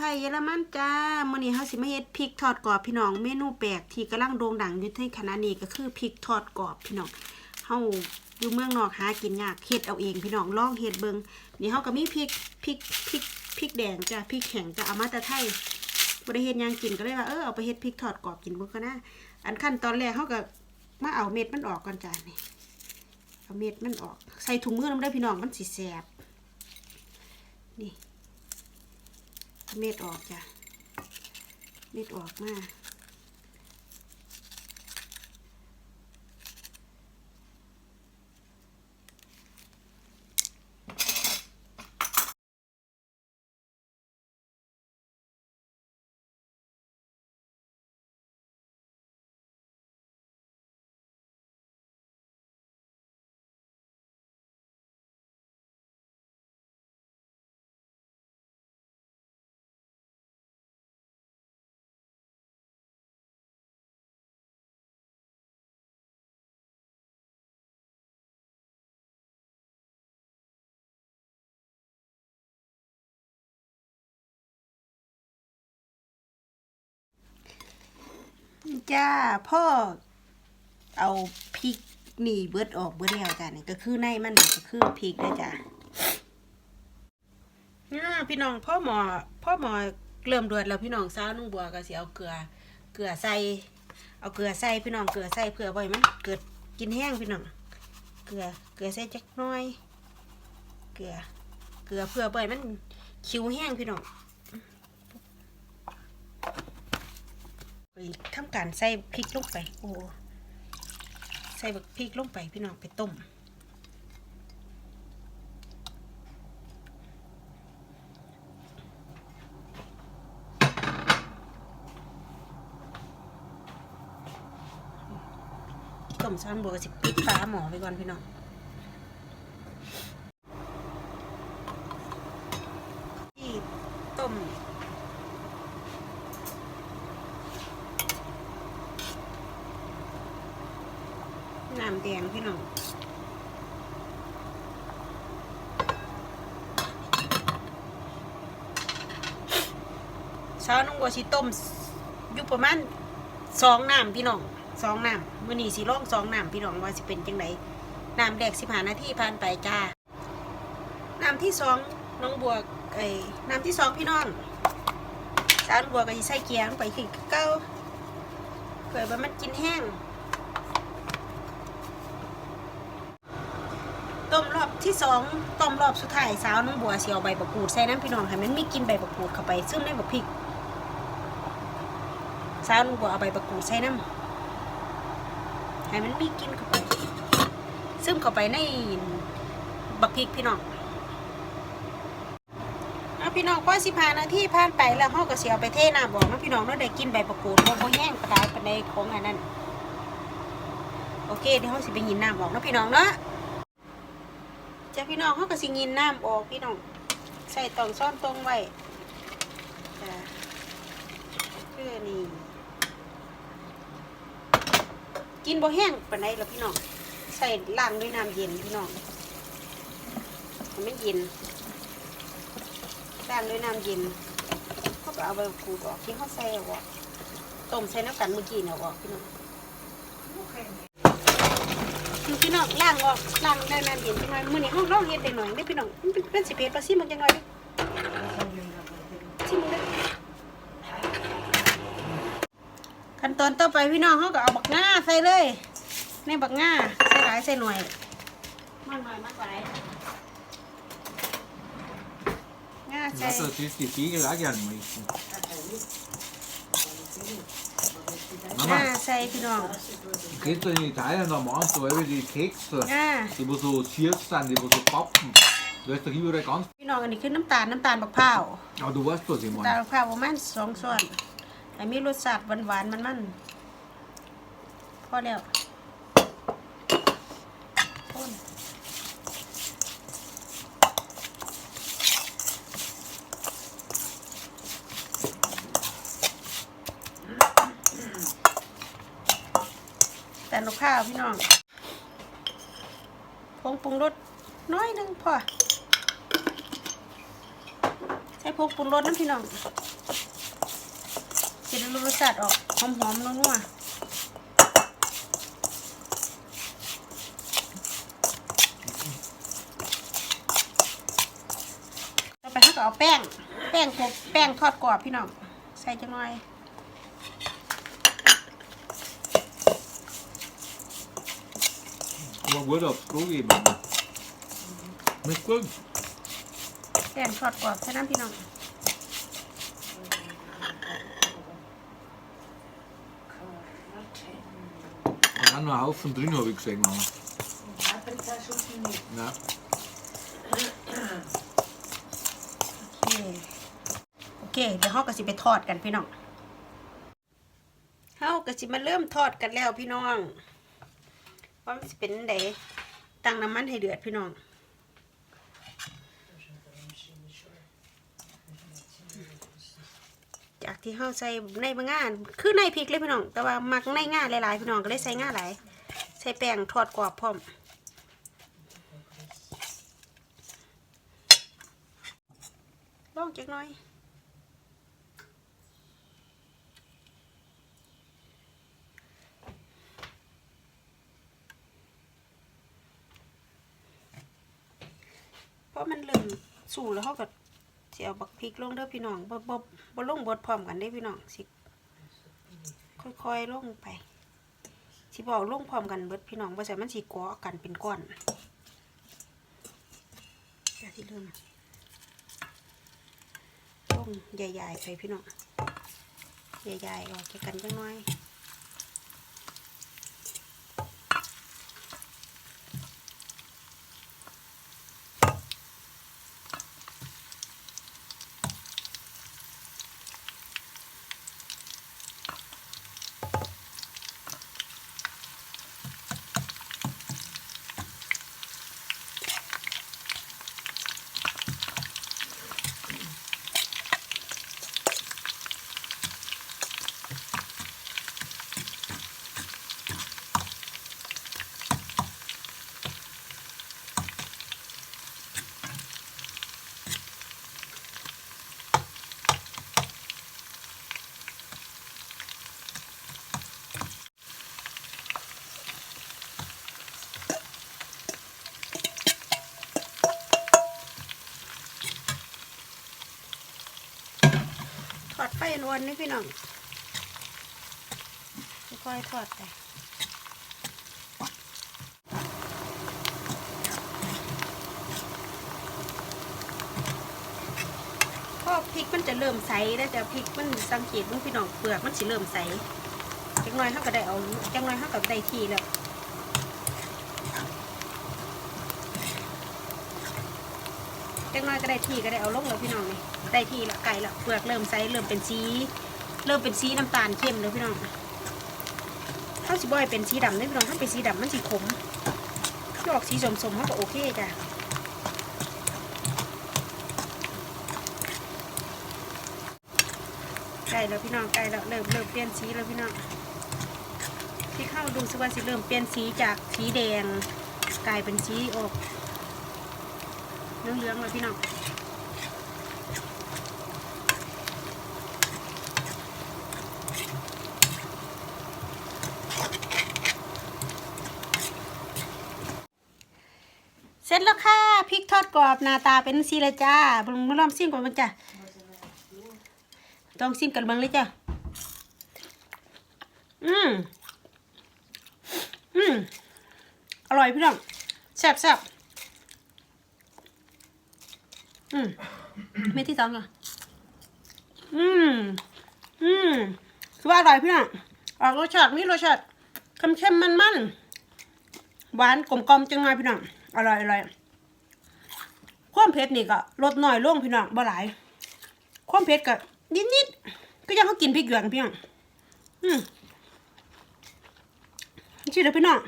ไข่เยอรมันจ้ามื้อนี้เฮาสิมาเฮ็ดพริกทอดกรอบพี่น้องเมนูแปลกที่กำลังโด่งดังอยู่ในขณะนี้ก็คือพริกทอดกรอบพี่น้องเฮาอยู่เมืองนอกหากินยากเฮ็ดเอาเองพี่น้องลองเฮ็ดเบิ่งนี่เฮาก็มีพริกพริกพริกพริกแดงจ้ะพริกแข็งจ้ะเอามาแต่ไทยบ่ได้เฮ็ดหยังกินก็เลยว่าเออเอาไปเฮ็ดพริกทอดกรอบกินเบิ่งก็น่าอันขั้นตอนแรกเฮาก็มาเอาเม็ดมันออกก่อนจ้ะนี่เอาเม็ดมันออก ใส่ถุงมือนำได้พี่น้องมันสิแสบนี่ เม็ดออกจ้ะ เม็ดออกมาก จ้าพ่อเอาพริกนี่เบิดออกเบิดแล้วจ้ะนี่ก็คือในมันนี่ก็คือพริกนะจ้ะอ่าพี่น้องพ่อหมอพ่อหมอเริ่มเดือดแล้วพี่น้องสาวนุ่งบัวก็สิเอาเกลือ เกลือใส่ เอาเกลือใส่พี่น้องเกลือใส่เพื่อไว้มันเกิดกินแห้งพี่น้อง เกลือเกลือใส่จักน้อย เกลือ เกลือเพื่อไว้มันคิวแห้งพี่น้อง ไป ทำการใส่พริกลงไป โอ้ใส่บักพริกลงไปพี่น้องไปต้มต้มซ้อนบัวกสิปิดฝาหมอไปก่อนพี่น้องที่ต้ม น้ำแดงพี่น้องเช้าน้องบัวสิต้มอยู่ประมาณสองน้ำพี่น้องสองน้ำมื้อนี้สิลองสองน้ำพี่น้องว่าสิเป็นจังไดน้ำแดกสิบหานาทีผ่านไปจ้าน้ำที่สองน้องบัวไอ้น้ำที่สองพี่น้องสานบัวก็สิใส่เกียงไปคือเก้าเผื่อว่ามันกินแห้ง ต้มรอบ ที่สองต้มรอบสุดท้ายสาวน้องบัวเสียวใบบกกูดใส่น้ำพี่น้องให้มันมีกินใบบกกูดเข้าไปซึมในบักพริกสาวน้องบัวเอาใบบกกูดใส่น้ำให้มันมีกินเข้าไปซึมเข้าไปในบักพริกพี่น้องเอาพี่น้องพอสิพานาทีผ่านไปแล้วห้อก็เสียวไปเทน้ำบอกนะพี่น้องเนาะได้กินใบบกกูดบ่บ่แห้งกระดายไปานของอันนั้นโอเคเดี๋ยวเราสิไปยินน้ำบอกนะพี่น้องเนาะ จ้ะพี่น้องเขาก็สิงินน้ำออกพี่น้องใส่ตองซ่อนตรงไว้จ้ะคือนี่กินบ่แห้งปานใดหรอพี่น้องใส่ล้างด้วยน้ำเย็นพี่น้องให้มันเย็นล้างด้วยน้ำเย็นเขาก็เอาใบขูดออกที่เขาใส่ออกต้มใส่น้ำกันเมื่อกี้เนี่ยเอออกพี่น้อง พี่น้องล้างออกล้างได้น้ำเย็นจังหน่อยมื้อนี้ห้องเราเฮ็ดได้หน่อยได้พี่น้องมันเป็นเป็นสิเพชรปลาซิมันจังหน่อยเด้ซิมันเด้อขั้นตอนต่อไปพี่น้องเขาก็เอาบักง่าใส่เลยในบักง่าใส่หลายใส่หน่อยมากหน่อยมากหลายง่าใส่ Lass das jetzt die Fiege auch gerne mischen. ง่า Mama, ใส่พี่น้อง du kennst doch in Italien, da machen sie alle die Kekse, ง่า die wo so Ziers sind, die wo so pappen. Du hast doch überall ganz. พี่น้องอันนี้คือน้ำตาลน้ำตาลบักพร้าว Aber du weißt, was ich ตา meine. ลข้าวประมาณสองส่วนให้มีรสชาติหวานๆมันๆพอแล้วคนแต่ลูกข้าวพี่น้องผงปรุงรสน้อยหนึงพอใส่ส่พวกปรุงรสน้ำพี่น้องจะได้รู้รสชาติออกหอมๆนัวๆต่อไปเขาก็เอาแป้ง แป้งพกแป้งทอดกรอบพี่น้อง ใส่จังหน่อย Vad går det upp skog i men. Mycket. แป้งทอดกรอบใส่น้ำพี่น้อง Han har nog Haufen drin har vi gesehen, Mama. Ja. โอเคโอเคเดี๋ยวเฮาก็สิไปทอดกันพี่น้องเฮาก็สิมาเริ่มทอดกันแล้วพี่น้อง ว่ามันสิเป็นไดตั้งน้ำมันให้เดือดพี่น้องจากที่เฮาใส่ในบางงานคือในพริกเลยพี่น้อง แต่ว่ามักในง่าหลายๆพี่น้องก็เลยใส่ง่าหลายใส่แป้งทอดกรอบพร้อมลองจักหน่อย ราะมันเริ่มสู่แล้วเขาก็สิเอาบักพริกลงเด้อพี่น้องบ่บ่บ่ลงบดพร้อมกันได้อพี่น้องสิค่อยๆลงไปสิบอกลงพร้อมกันเบิดพี่น้องบ่ใช่มันสิกาะกันเป็นก้อนเดี๋ยวที่เริ่มต้มใหญ่ๆไปพี่น้องใหญ่ๆออกจากกันจังน้อย ทอดไฟนวลนี่พี่น้องค่อยทอดไปพอพริกมันจะเริ่มใสแล้วแต่พริกมันสังเกตมันพี่น้องเปลือกมันสิเริ่มใสจังน้อยเขาก็ได้เอาจังน้อยเขาก็ได้ทีแล้ว จัง น้อยก็ได้ที่ก็ได้เอาลงแล้วพี่น้องนี่ได้ที่ละไก่ละเปลือกเริ่มใสเริ่มเป็นสี เริ่มเป็นสีน้ำตาลเข้มเลยพี่น้องถ้าวสิบอยเป็นสีดำเนี่ยพี่น้องถ้าเป็นสีดำมันสีขมถ้าออกสีสมๆมันก็โอเคจ้ะไก่แล้วพี่น้องไก่แล้วเริ่มเริ่มเปลี่ยนสีแล้วพี่น้องที่เข้าดูสว่าสิเริ่มเปลี่ยนสีจากสีแดงกลายเป็นสีออก เหลืองๆเลยพี่น้องเสร็จแล้วค่ะพริกทอดกรอบหน้าตาเป็นสีเลยจ้าลองมาลองซิมก่อนมันจ้ะต้องซิมกันเบ้างเลยจ้ะอืมอืมอร่อยพี่น้องแซ่บแซ่บ อืมเม็ดที่สองอะอืม อืมคือว่าอร่อยพี่น้องออกรสชาติมีรสชาติเค็มเค็มมันมันหวานกลมกลมจังหน่อยพี่น้องอร่อยอร่อยความเผ็ดนี่ก็ลดน้อยลงพี่น้องบ่หลาย ความเผ็ดก็นิดนิดๆก็ยังเขากินพริกหยวกพี่น้องอืมชื่อเด้อพี่น้อง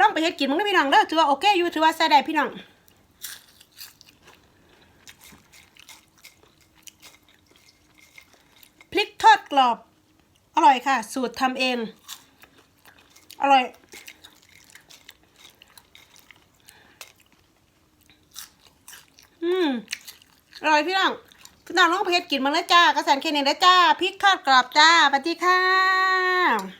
ลองไปเฮ็ดกินมึงได้อพี่น้องเด้อถือว่าโอเคอยู่ถือว่าใส่ได้พี่น้อง พริ กรอบ อร่อยค่ะ สูตรทำเอง อร่อย อืม อร่อยพี่น้องน้องน้องเพชรกินมาแล้วจ้ากระสันเค่นี้แล้วจ้าพริกทอดกรอบจ้าปฏิค่ะ